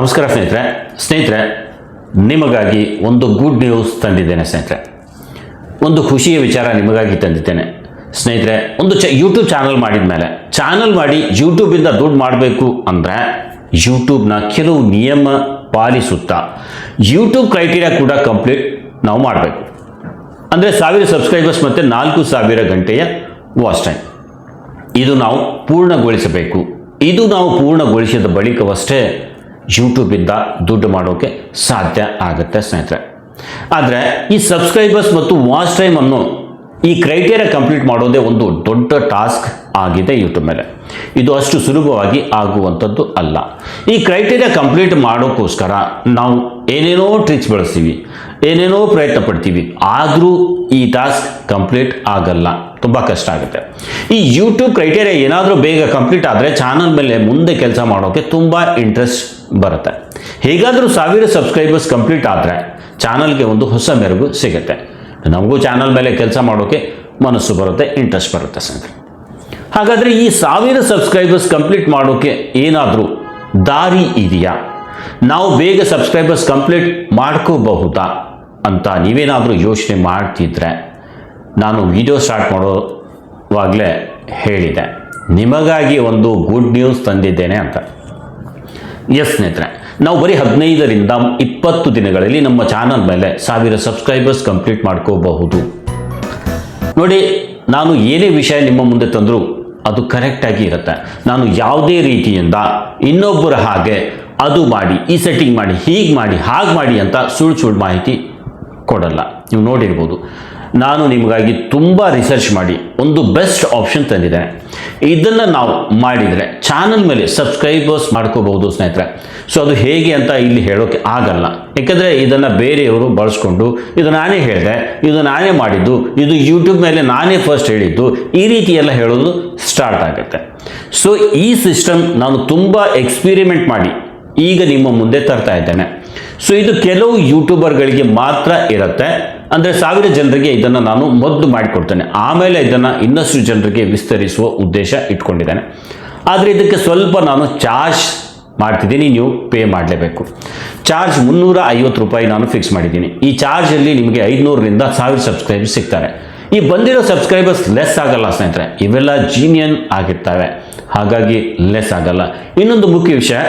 ನಮಸ್ಕಾರ ಸ್ನೇಹಿತರೆ. ಸ್ನೇಹಿತರೆ, ನಿಮಗಾಗಿ ಒಂದು ಗುಡ್ ನ್ಯೂಸ್ ತಂದಿದ್ದೇನೆ ಸ್ನೇಹಿತರೆ. ಒಂದು ಖುಷಿಯ ವಿಚಾರ ನಿಮಗಾಗಿ ತಂದಿದ್ದೇನೆ. ಸ್ನೇಹಿತರೆ, ಒಂದು ಚ ಯೂಟ್ಯೂಬ್ ಚಾನಲ್ ಮಾಡಿದ ಮೇಲೆ ಚಾನಲ್ ಮಾಡಿ ಯೂಟ್ಯೂಬಿಂದ ದುಡ್ಡು ಮಾಡಬೇಕು ಅಂದರೆ ಯೂಟ್ಯೂಬ್ನ ಕೆಲವು ನಿಯಮ ಪಾಲಿಸುತ್ತಾ ಯೂಟ್ಯೂಬ್ ಕ್ರೈಟೀರಿಯಾ ಕೂಡ ಕಂಪ್ಲೀಟ್ ನಾವು ಮಾಡಬೇಕು. ಅಂದರೆ ಸಾವಿರ ಸಬ್ಸ್ಕ್ರೈಬರ್ಸ್ ಮತ್ತು ನಾಲ್ಕು ಸಾವಿರ ಗಂಟೆಯ ವಾಚ್ ಟೈಮ್ ಇದು ನಾವು ಪೂರ್ಣಗೊಳಿಸಬೇಕು. ಇದು ನಾವು ಪೂರ್ಣಗೊಳಿಸಿದ ಬಳಿಕವಷ್ಟೇ ಯೂಟ್ಯೂಬಿಂದ ದುಡ್ಡು ಮಾಡೋಕ್ಕೆ ಸಾಧ್ಯ ಆಗುತ್ತೆ ಸ್ನೇಹಿತರೆ. ಆದರೆ ಈ ಸಬ್ಸ್ಕ್ರೈಬರ್ಸ್ ಮತ್ತು ವಾಚ್ ಟೈಮ್ ಅನ್ನು ಈ ಕ್ರೈಟೇರಿಯಾ ಕಂಪ್ಲೀಟ್ ಮಾಡೋದೇ ಒಂದು ದೊಡ್ಡ ಟಾಸ್ಕ್ ಆಗಿದೆ ಯೂಟ್ಯೂಬ್ ಮೇಲೆ. ಇದು ಅಷ್ಟು ಸುಲಭವಾಗಿ ಆಗುವಂಥದ್ದು ಅಲ್ಲ. ಈ ಕ್ರೈಟೇರಿಯಾ ಕಂಪ್ಲೀಟ್ ಮಾಡೋಕ್ಕೋಸ್ಕರ ನಾವು ಏನೇನೋ ಟ್ರಿಕ್ಸ್ ಬಳಸ್ತೀವಿ, ಏನೇನೋ ಪ್ರಯತ್ನ ಪಡ್ತೀವಿ, ಆದರೂ ಈ ಟಾಸ್ಕ್ ಕಂಪ್ಲೀಟ್ ಆಗಲ್ಲ. ತುಂಬ ಕಷ್ಟ ಆಗುತ್ತೆ. ಈ ಯೂಟ್ಯೂಬ್ ಕ್ರೈಟೇರಿಯಾ ಏನಾದರೂ ಬೇಗ ಕಂಪ್ಲೀಟ್ ಆದರೆ ಚಾನಲ್ ಮೇಲೆ ಮುಂದೆ ಕೆಲಸ ಮಾಡೋಕ್ಕೆ ತುಂಬ ಇಂಟ್ರೆಸ್ಟ್ ಬರುತ್ತೆ. ಹೇಗಾದರೂ ಸಾವಿರ ಸಬ್ಸ್ಕ್ರೈಬರ್ಸ್ ಕಂಪ್ಲೀಟ್ ಆದರೆ ಚಾನಲ್ಗೆ ಒಂದು ಹೊಸ ಮೆರುಗು ಸಿಗುತ್ತೆ. ನಮಗೂ ಚಾನಲ್ ಮೇಲೆ ಕೆಲಸ ಮಾಡೋಕ್ಕೆ ಮನಸ್ಸು ಬರುತ್ತೆ ಇಂಟ್ರೆಸ್ಟ್ ಬರುತ್ತೆ ಸ್ನೇಹಿತರೆ. ಹಾಗಾದರೆ ಈ ಸಾವಿರ ಸಬ್ಸ್ಕ್ರೈಬರ್ಸ್ ಕಂಪ್ಲೀಟ್ ಮಾಡೋಕ್ಕೆ ಏನಾದರೂ ದಾರಿ ಇದೆಯಾ? ನಾವು ಬೇಗ ಸಬ್ಸ್ಕ್ರೈಬರ್ಸ್ ಕಂಪ್ಲೀಟ್ ಮಾಡ್ಕೋಬಹುದಾ ಅಂತ ನೀವೇನಾದರೂ ಯೋಚನೆ ಮಾಡ್ತಿದ್ರೆ ನಾನು ವಿಡಿಯೋ ಸ್ಟಾರ್ಟ್ ಮಾಡೋವಾಗಲೇ ಹೇಳಿದೆ. ನಿಮಗಾಗಿ ಒಂದು ಗುಡ್ ನ್ಯೂಸ್ ತಂದಿದ್ದೇನೆ ಅಂತ. ಎಸ್ ಸ್ನೇಹಿತರೆ, ನಾವು ಬರೀ ಹದಿನೈದರಿಂದ ಇಪ್ಪತ್ತು ದಿನಗಳಲ್ಲಿ ನಮ್ಮ ಚಾನಲ್ ಮೇಲೆ ಸಾವಿರ ಸಬ್ಸ್ಕ್ರೈಬರ್ಸ್ ಕಂಪ್ಲೀಟ್ ಮಾಡ್ಕೋಬಹುದು. ನೋಡಿ, ನಾನು ಏನೇ ವಿಷಯ ನಿಮ್ಮ ಮುಂದೆ ತಂದರೂ ಅದು ಕರೆಕ್ಟಾಗಿ ಇರುತ್ತೆ. ನಾನು ಯಾವುದೇ ರೀತಿಯಿಂದ ಇನ್ನೊಬ್ಬರ ಹಾಗೆ ಅದು ಮಾಡಿ, ಈ ಸೆಟ್ಟಿಂಗ್ ಮಾಡಿ, ಹೀಗೆ ಮಾಡಿ, ಹಾಗೆ ಮಾಡಿ ಅಂತ ಸುಳ್ಳು ಸುಳ್ಳು ಮಾಹಿತಿ ಕೊಡಲ್ಲ. ನೀವು ನೋಡಿರ್ಬೋದು. ನಾನು ನಿಮಗಾಗಿ ತುಂಬ ರಿಸರ್ಚ್ ಮಾಡಿ ಒಂದು ಬೆಸ್ಟ್ ಆಪ್ಷನ್ ತಂದಿದ್ದೇನೆ. ಇದನ್ನು ನಾವು ಮಾಡಿದರೆ ಚಾನಲ್ ಮೇಲೆ ಸಬ್ಸ್ಕ್ರೈಬರ್ಸ್ ಮಾಡ್ಕೋಬಹುದು ಸ್ನೇಹಿತರೆ. ಸೊ ಅದು ಹೇಗೆ ಅಂತ ಇಲ್ಲಿ ಹೇಳೋಕ್ಕೆ ಆಗಲ್ಲ. ಯಾಕಂದರೆ ಇದನ್ನು ಬೇರೆಯವರು ಬಳಸ್ಕೊಂಡು ಇದು ನಾನೇ ಹೇಳಿದೆ, ಇದು ನಾನೇ ಮಾಡಿದ್ದು, ಇದು ಯೂಟ್ಯೂಬ್ ಮೇಲೆ ನಾನೇ ಫಸ್ಟ್ ಹೇಳಿದ್ದು, ಈ ರೀತಿ ಎಲ್ಲ ಹೇಳೋದು ಸ್ಟಾರ್ಟ್ ಆಗುತ್ತೆ. ಸೊ ಈ ಸಿಸ್ಟಮ್ ನಾನು ತುಂಬ ಎಕ್ಸ್ಪಿರಿಮೆಂಟ್ ಮಾಡಿ ಈಗ ನಿಮ್ಮ ಮುಂದೆ ತರ್ತಾ ಇದ್ದೇನೆ. ಸೊ ಇದು ಕೆಲವು ಯೂಟ್ಯೂಬರ್ಗಳಿಗೆ ಮಾತ್ರ ಇರುತ್ತೆ. ಅಂದರೆ ಸಾವಿರ ಜನರಿಗೆ ಇದನ್ನು ನಾನು ಮೊದಲು ಮಾಡಿಕೊಡ್ತೇನೆ. ಆಮೇಲೆ ಇದನ್ನು ಇನ್ನಷ್ಟು ಜನರಿಗೆ ವಿಸ್ತರಿಸುವ ಉದ್ದೇಶ ಇಟ್ಕೊಂಡಿದ್ದೇನೆ. ಆದರೆ ಇದಕ್ಕೆ ಸ್ವಲ್ಪ ನಾನು ಚಾರ್ಜ್ ಮಾಡ್ತಿದ್ದೀನಿ. ನೀವು ಪೇ ಮಾಡಲೇಬೇಕು. ಚಾರ್ಜ್ ಮುನ್ನೂರ ಐವತ್ತು ರೂಪಾಯಿ ನಾನು ಫಿಕ್ಸ್ ಮಾಡಿದ್ದೀನಿ. ಈ ಚಾರ್ಜಲ್ಲಿ ನಿಮಗೆ ಐದುನೂರರಿಂದ ಸಾವಿರ ಸಬ್ಸ್ಕ್ರೈಬರ್ಸ್ ಸಿಗ್ತಾರೆ. ಈ ಬಂದಿರೋ ಸಬ್ಸ್ಕ್ರೈಬರ್ಸ್ ಲೆಸ್ ಆಗಲ್ಲ ಸ್ನೇಹಿತರೆ. ಇವೆಲ್ಲ ಜೀನಿಯನ್ ಆಗಿರ್ತವೆ. ಹಾಗಾಗಿ ಲೆಸ್ ಆಗಲ್ಲ. ಇನ್ನೊಂದು ಮುಖ್ಯ ವಿಷಯ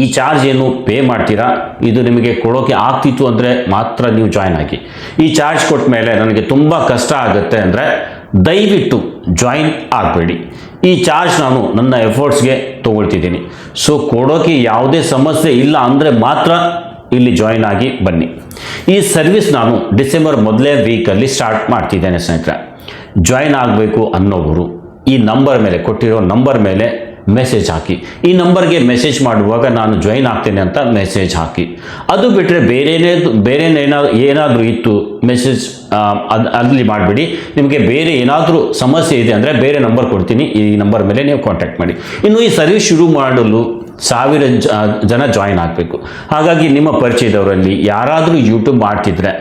ಈ ಚಾರ್ಜ್ ಏನು ಪೇ ಮಾಡ್ತೀರಾ? ಇದು ನಿಮಗೆ ಕೊಡೋಕೆ ಆಗ್ತಿತ್ತು ಅಂದರೆ ಮಾತ್ರ ನೀವು ಜಾಯ್ನ್ ಆಗಿ. ಈ ಚಾರ್ಜ್ ಕೊಟ್ಟ ಮೇಲೆ ನನಗೆ ತುಂಬ ಕಷ್ಟ ಆಗುತ್ತೆ ಅಂದರೆ ದಯವಿಟ್ಟು ಜಾಯಿನ್ ಆಗಬೇಡಿ. ಈ ಚಾರ್ಜ್ ನಾನು ನನ್ನ ಎಫರ್ಟ್ಸ್ಗೆ ತೊಗೊಳ್ತಿದ್ದೀನಿ. ಸೊ ಕೊಡೋಕೆ ಯಾವುದೇ ಸಮಸ್ಯೆ ಇಲ್ಲ ಅಂದರೆ ಮಾತ್ರ ಇಲ್ಲಿ ಜಾಯಿನ್ ಆಗಿ ಬನ್ನಿ. ಈ ಸರ್ವಿಸ್ ನಾನು ಡಿಸೆಂಬರ್ ಮೊದಲೇ ವೀಕಲ್ಲಿ ಸ್ಟಾರ್ಟ್ ಮಾಡ್ತಿದ್ದೇನೆ ಸ್ನೇಹಿತರೆ. ಜಾಯಿನ್ ಆಗಬೇಕು ಅನ್ನೋವರು ಈ ನಂಬರ್ ಮೇಲೆ ಕೊಟ್ಟಿರೋ ನಂಬರ್ ಮೇಲೆ ಮೆಸೇಜ್ ಹಾಕಿ. ಈ ನಂಬರ್ಗೆ ಮೆಸೇಜ್ ಮಾಡುವಾಗ ನಾನು ಜಾಯಿನ್ ಆಗ್ತೇನೆ ಅಂತ ಮೆಸೇಜ್ ಹಾಕಿ. ಅದು ಬಿಟ್ಟರೆ ಬೇರೆನೇ ಬೇರೆನೇನಾದ್ರು ಏನಾದರೂ ಇತ್ತು ಮೆಸೇಜ್ ಅದು, ಅಲ್ಲಿ ಮಾಡಿಬಿಡಿ. ನಿಮಗೆ ಬೇರೆ ಏನಾದರೂ ಸಮಸ್ಯೆ ಇದೆ ಅಂದರೆ ಬೇರೆ ನಂಬರ್ ಕೊಡ್ತೀನಿ. ಈ ನಂಬರ್ ಮೇಲೆ ನೀವು ಕಾಂಟ್ಯಾಕ್ಟ್ ಮಾಡಿ. ಇನ್ನು ಈ ಸರ್ವಿಸ್ ಶುರು ಮಾಡಲು ಸಾವಿರ ಜನ ಜಾಯಿನ್ ಆಗಬೇಕು. ಹಾಗಾಗಿ ನಿಮ್ಮ ಪರಿಚಯದವರಲ್ಲಿ ಯಾರಾದರೂ ಯೂಟ್ಯೂಬ್ ಮಾಡ್ತಿದ್ರೆ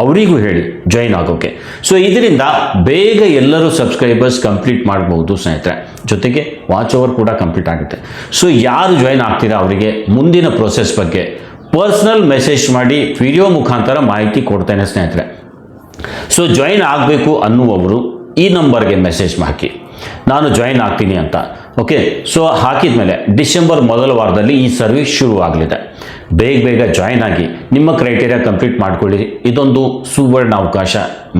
ಅವರಿಗೂ ಹೇಳಿ ಜಾಯಿನ್ ಆಗೋಕೆ. ಸೊ ಇದರಿಂದ ಬೇಗ ಎಲ್ಲರೂ ಸಬ್ಸ್ಕ್ರೈಬರ್ಸ್ ಕಂಪ್ಲೀಟ್ ಮಾಡಬಹುದು ಸ್ನೇಹಿತರೆ. ಜೊತೆಗೆ ವಾಚ್ ಓವರ್ ಕೂಡ ಕಂಪ್ಲೀಟ್ ಆಗುತ್ತೆ. ಸೊ ಯಾರು ಜಾಯಿನ್ ಆಗ್ತೀರಾ ಅವರಿಗೆ ಮುಂದಿನ ಪ್ರೊಸೆಸ್ ಬಗ್ಗೆ ಪರ್ಸ್ನಲ್ ಮೆಸೇಜ್ ಮಾಡಿ ವಿಡಿಯೋ ಮುಖಾಂತರ ಮಾಹಿತಿ ಕೊಡ್ತೇನೆ ಸ್ನೇಹಿತರೆ. ಸೊ ಜಾಯಿನ್ ಆಗಬೇಕು ಅನ್ನುವವರು ಈ ನಂಬರ್ಗೆ ಮೆಸೇಜ್ ಹಾಕಿ. ನಾನು ಜಾಯಿನ್ ಆಗ್ತೀನಿ ಅಂತ. ಓಕೆ ಸೊ ಹಾಕಿದ ಮೇಲೆ ಡಿಸೆಂಬರ್ ಮೊದಲ ವಾರದಲ್ಲಿ ಈ ಸರ್ವಿಸ್ ಶುರು ಆಗಲಿದೆ ಬೇಗ ಬೇಗ ಜಾಯಿನ್ ಆಗಿ ನಿಮ್ಮ ಕ್ರೈಟೀರಿಯಾ ಕಂಪ್ಲೀಟ್ ಮಾಡ್ಕೊಳ್ಳಿ. ಇದೊಂದು ಸುವರ್ಣ ಅವಕಾಶ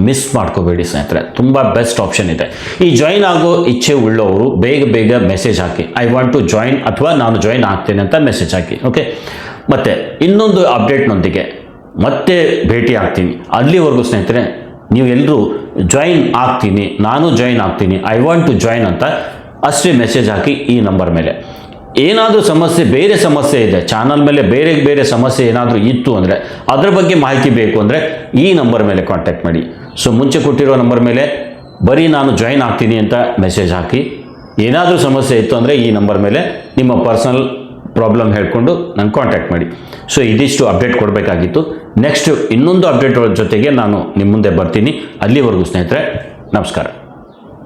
ಮಿಸ್ ಮಾಡ್ಕೋಬೇಡಿ ಸ್ನೇಹಿತರೆ. ತುಂಬ ಬೆಸ್ಟ್ ಆಪ್ಷನ್ ಇದೆ. ಈ ಜಾಯಿನ್ ಆಗೋ ಇಚ್ಛೆ ಉಳ್ಳವರು ಬೇಗ ಬೇಗ ಮೆಸೇಜ್ ಹಾಕಿ. ಐ ವಾಂಟ್ ಟು ಜಾಯಿನ್ ಅಥವಾ ನಾನು ಜಾಯಿನ್ ಆಗ್ತೇನೆ ಅಂತ ಮೆಸೇಜ್ ಹಾಕಿ. ಓಕೆ ಮತ್ತು ಇನ್ನೊಂದು ಅಪ್ಡೇಟ್ನೊಂದಿಗೆ ಮತ್ತೆ ಭೇಟಿ ಆಗ್ತೀನಿ. ಅಲ್ಲಿವರೆಗೂ ಸ್ನೇಹಿತರೆ ನೀವು ಎಲ್ಲರೂ ಜಾಯಿನ್ ಆಗ್ತೀನಿ. ನಾನು ಜಾಯಿನ್ ಆಗ್ತೀನಿ. ಐ ವಾಂಟ್ ಟು ಜಾಯಿನ್ ಅಂತ ಅಷ್ಟೇ ಮೆಸೇಜ್ ಹಾಕಿ ಈ ನಂಬರ್ ಮೇಲೆ. ಏನಾದರೂ ಸಮಸ್ಯೆ, ಬೇರೆ ಸಮಸ್ಯೆ ಇದೆ ಚಾನಲ್ ಮೇಲೆ ಬೇರೆ ಬೇರೆ ಸಮಸ್ಯೆ ಏನಾದರೂ ಇತ್ತು ಅಂದರೆ ಅದರ ಬಗ್ಗೆ ಮಾಹಿತಿ ಬೇಕು ಅಂದರೆ ಈ ನಂಬರ್ ಮೇಲೆ ಕಾಂಟ್ಯಾಕ್ಟ್ ಮಾಡಿ. ಸೊ ಮುಂಚೆ ಕೊಟ್ಟಿರೋ ನಂಬರ್ ಮೇಲೆ ಬರೀ ನಾನು ಜಾಯಿನ್ ಆಗ್ತೀನಿ ಅಂತ ಮೆಸೇಜ್ ಹಾಕಿ. ಏನಾದರೂ ಸಮಸ್ಯೆ ಇತ್ತು ಅಂದರೆ ಈ ನಂಬರ್ ಮೇಲೆ ನಿಮ್ಮ ಪರ್ಸನಲ್ ಪ್ರಾಬ್ಲಮ್ ಹೇಳ್ಕೊಂಡು ನಂಗೆ ಕಾಂಟ್ಯಾಕ್ಟ್ ಮಾಡಿ. ಸೊ ಇದಿಷ್ಟು ಅಪ್ಡೇಟ್ ಕೊಡಬೇಕಾಗಿತ್ತು. ನೆಕ್ಸ್ಟ್ ಇನ್ನೊಂದು ಅಪ್ಡೇಟ್ ಜೊತೆಗೆ ನಾನು ನಿಮ್ಮ ಮುಂದೆ ಬರ್ತೀನಿ. ಅಲ್ಲಿವರೆಗೂ ಸ್ನೇಹಿತರೆ, ನಮಸ್ಕಾರ.